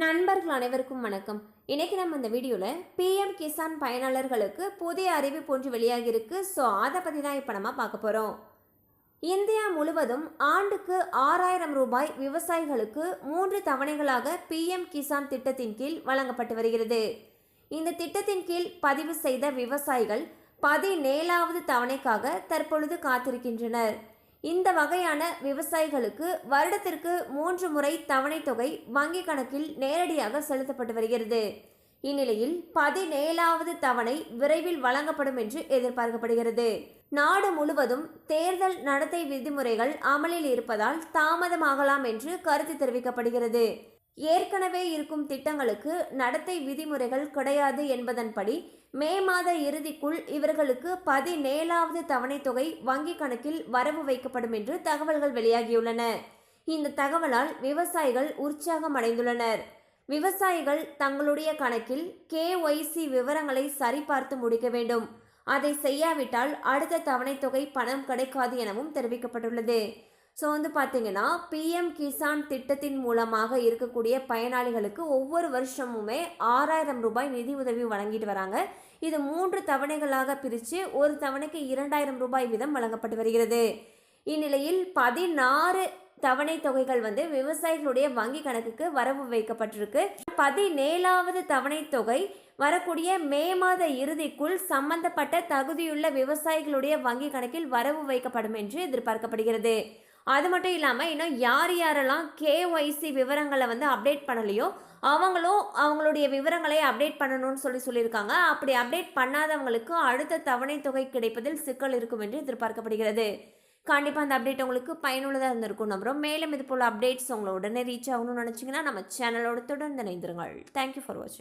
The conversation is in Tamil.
நண்பர்கள் அனைவருக்கும் வணக்கம். இன்றைக்கி நம்ம இந்த வீடியோவில் பிஎம் கிசான் பயனாளர்களுக்கு புதிய அறிவிப்பு ஒன்று வெளியாகியிருக்கு. ஸோ அதை பற்றி தான் இப்போ நம்ம பார்க்க போகிறோம் இந்தியா முழுவதும் ஆண்டுக்கு ஆறாயிரம் ரூபாய் விவசாயிகளுக்கு மூன்று தவணைகளாக பிஎம் கிசான் திட்டத்தின் கீழ் வழங்கப்பட்டு வருகிறது. இந்த திட்டத்தின் கீழ் பதிவு செய்த விவசாயிகள் பதினேழாவது தவணைக்காக தற்பொழுது காத்திருக்கின்றனர். இந்த வகையான விவசாயிகளுக்கு வருடத்திற்கு மூன்று முறை தவணை தொகை வங்கி கணக்கில் நேரடியாக செலுத்தப்பட்டு வருகிறது. இந்நிலையில் பதினேழாவது தவணை விரைவில் வழங்கப்படும் என்று எதிர்பார்க்கப்படுகிறது. நாடு முழுவதும் தேர்தல் நடத்தை விதிமுறைகள் அமலில் இருப்பதால் தாமதமாகலாம் என்று கருத்து தெரிவிக்கப்படுகிறது. ஏற்கனவே இருக்கும் திட்டங்களுக்கு நடத்தை விதிமுறைகள் கிடையாது என்பதன்படி மே மாத இறுதிக்குள் இவர்களுக்கு பதினேழாவது தவணைத் தொகை வங்கிக் கணக்கில் வரவு வைக்கப்படும் என்று தகவல்கள் வெளியாகியுள்ளன. இந்த தகவலால் விவசாயிகள் உற்சாகம் அடைந்துள்ளனர் விவசாயிகள் தங்களுடைய கணக்கில் கேஒய்சி விவரங்களை சரிபார்த்து முடிக்க வேண்டும். அதை செய்யாவிட்டால் அடுத்த தவணைத் தொகை பணம் கிடைக்காது எனவும் தெரிவிக்கப்பட்டுள்ளது. ஸோ வந்து பார்த்தீங்கன்னா பிஎம் கிசான் திட்டத்தின் மூலமாக இருக்கக்கூடிய பயனாளிகளுக்கு ஒவ்வொரு வருஷமுமே ஆறாயிரம் ரூபாய் நிதி உதவி வழங்கிட்டு வராங்க. இது மூன்று தவணைகளாக பிரித்து ஒரு தவணைக்கு இரண்டாயிரம் ரூபாய் வீதம் வழங்கப்பட்டு வருகிறது. இந்நிலையில் பதினாறு தவணை தொகைகள் வந்து விவசாயிகளுடைய வங்கி கணக்குக்கு வரவு வைக்கப்பட்டிருக்கு. பதினேழாவது தவணை தொகை வரக்கூடிய மே மாத இறுதிக்குள் சம்பந்தப்பட்ட தகுதியுள்ள விவசாயிகளுடைய வங்கி கணக்கில் வரவு வைக்கப்படும் என்று எதிர்பார்க்கப்படுகிறது. அது மட்டும் இல்லாமல் இன்னும் யார் யாரெல்லாம் கேஒய்சி விவரங்களை வந்து அப்டேட் பண்ணலையோ அவங்களும் அவங்களுடைய விவரங்களை அப்டேட் பண்ணணும்னு சொல்லி சொல்லியிருக்காங்க. அப்படி அப்டேட் பண்ணாதவங்களுக்கு அடுத்த தவணை தொகை கிடைப்பதில் சிக்கல் இருக்கும் என்று எதிர்பார்க்கப்படுகிறது. கண்டிப்பாக அந்த அப்டேட் உங்களுக்கு பயனுள்ளதாக இருந்திருக்கும். நம்புறோம் மேலும் இது போல் அப்டேட்ஸ் உங்களை உடனே ரீச் ஆகணும்னு நினச்சிங்கன்னா நம்ம சேனலோட தொடர்ந்து இணைந்திருங்கள். தேங்க்யூ ஃபார் வாட்சிங்